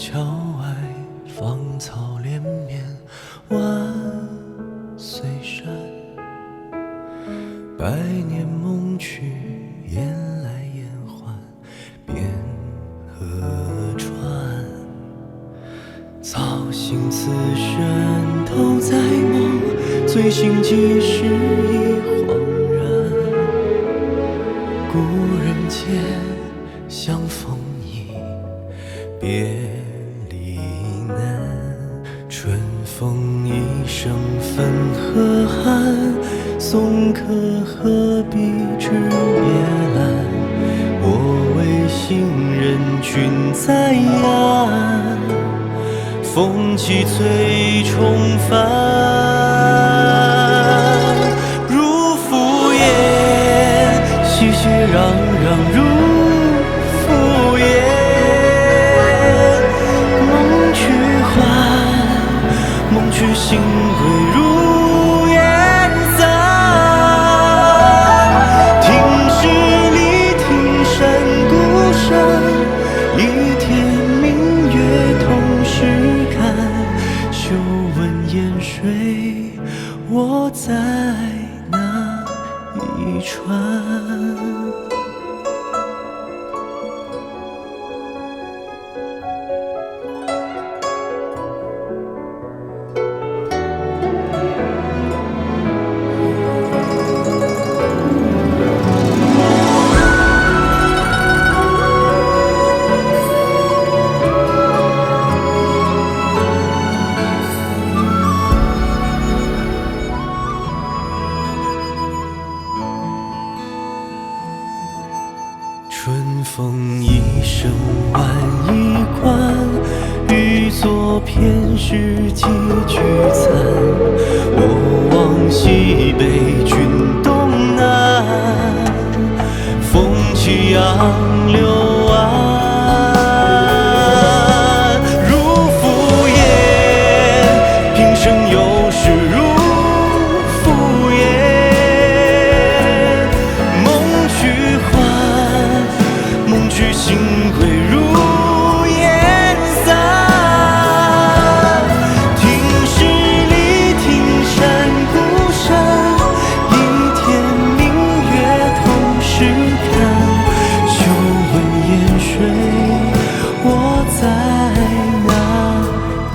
桥外芳草连绵，万岁山，百年梦去烟来烟还，变河川，早醒此身都在梦，醉醒几时已恍然，故人间相逢一别。风一声分河汉，送客何必知夜阑？我为行人，君在岸。风起催重帆，如浮烟，熙熙攘攘如心归如烟散。听十里庭山孤山，一天明月同时看。休问烟水，我在哪一川？风一生万一关，欲作偏诗几聚餐。我望西北，君东南，风起杨柳心归如烟散。听十里听山孤山，一天明月同时看。休问烟水，我在哪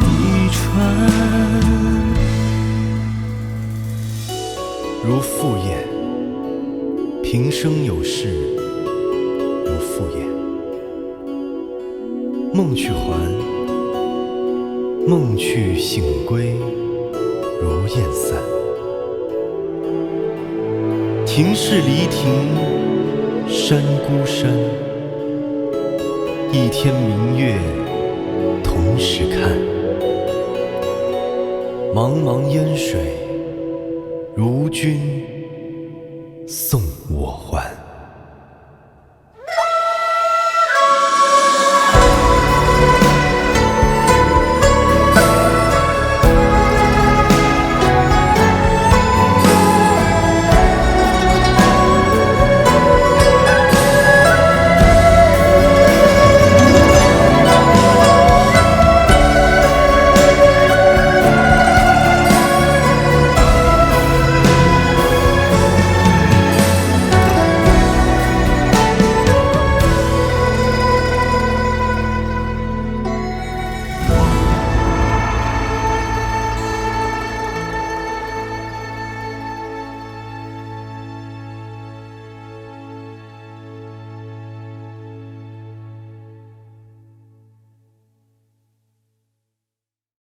一川？如敷衍。平生有事如敷衍，梦去还，梦去醒归如雁散。庭是离亭，山孤山，一天明月同时看。茫茫烟水，如君。送我还。